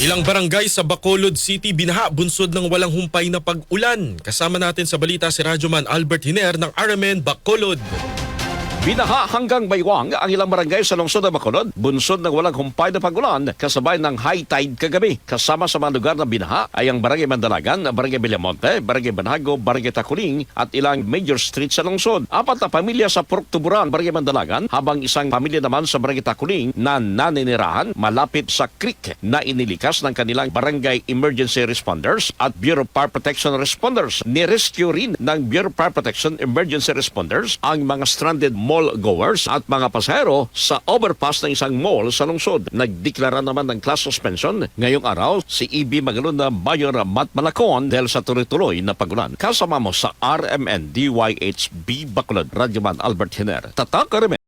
Ilang barangay sa Bacolod City binaha bunsod ng walang humpay na pag-ulan. Kasama natin sa balita si Radyoman Albert Hiner ng RMN Bacolod. Binaha hanggang baywang ang ilang barangay sa lungsod ng Bacolod, bunsod ng walang humpay na pagulan kasabay ng high tide kagabi. Kasama sa mga lugar na binaha ay ang Barangay Mandalagan, Barangay Villamonte, Barangay Banago, Barangay Takuling at ilang major streets sa lungsod. Apat na pamilya sa Purok Tuburan, Barangay Mandalagan, habang isang pamilya naman sa Barangay Takuling na naninirahan malapit sa creek na inilikas ng kanilang Barangay Emergency Responders at Bureau of Fire Protection Responders. Nirescue rin ng Bureau of Fire Protection Emergency Responders ang mga stranded mall goers at mga pasahero sa overpass ng isang mall sa lungsod. Nagdeklara naman ng class suspension ngayong araw si EB Magalon na Mayor Matt Malacon dahil sa tuloy-tuloy na pagulan. Kasama mo sa RMN DYHB Bacolod, Radyoman Albert Hiner. Tatak.